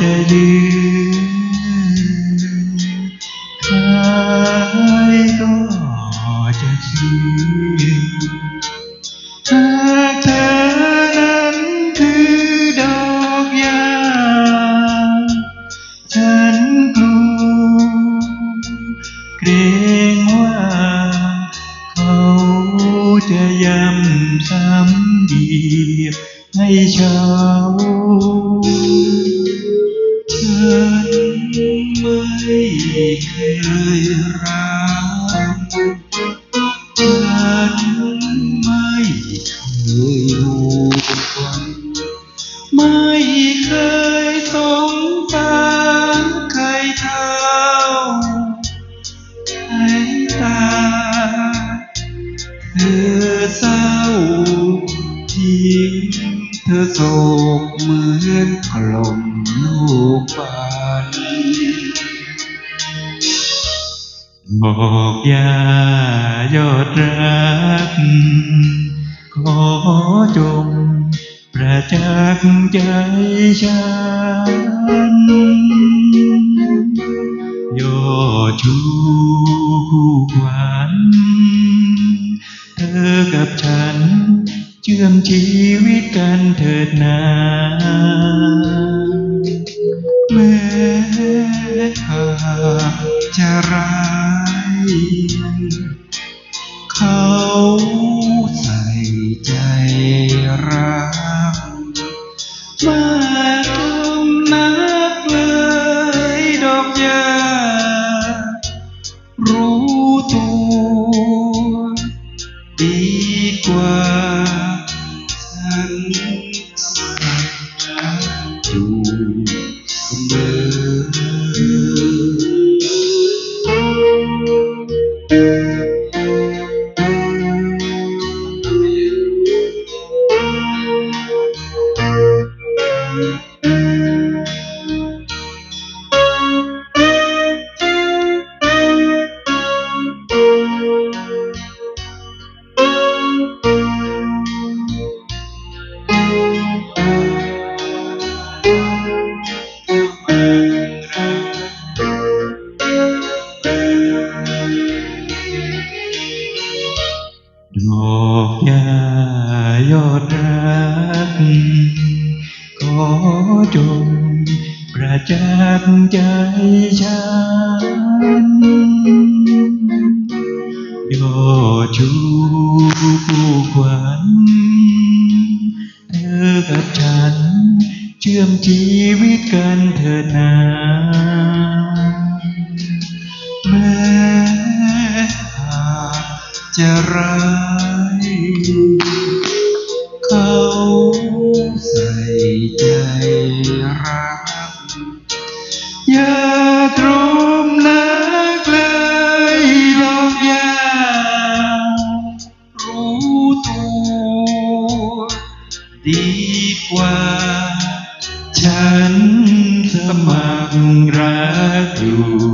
จะยืนใครก็จะเชื่อหากเธอนั้นคือดอกยา ฉันกลัวเกรงว่า เขาจะย้ำซ้ำดีให้เช้า ไม่เคยรักฉันไม่เคยรู้ไม่เคยสงสารใครเท่าให้ตาเธอเศร้าทิ้งเธอโศกเหมือนกลมลูกฝัน บอกยายอดรัก ขอจงประจักษ์ใจฉันยอดชูคู่ขวัญเธอกับฉัน เชื่อมชีวิตกันเถิดนาแม้หากจะร้าย เขาใส่ใจรักมา ยอดรัก ขอจงประจักษ์ใจฉันยอดชูคู่ขวัญเธอกับฉัน เชื่อมชีวิตกันเถิดนาแม้หากจะร้า ดีกว่า ฉันสมัครรักอยู่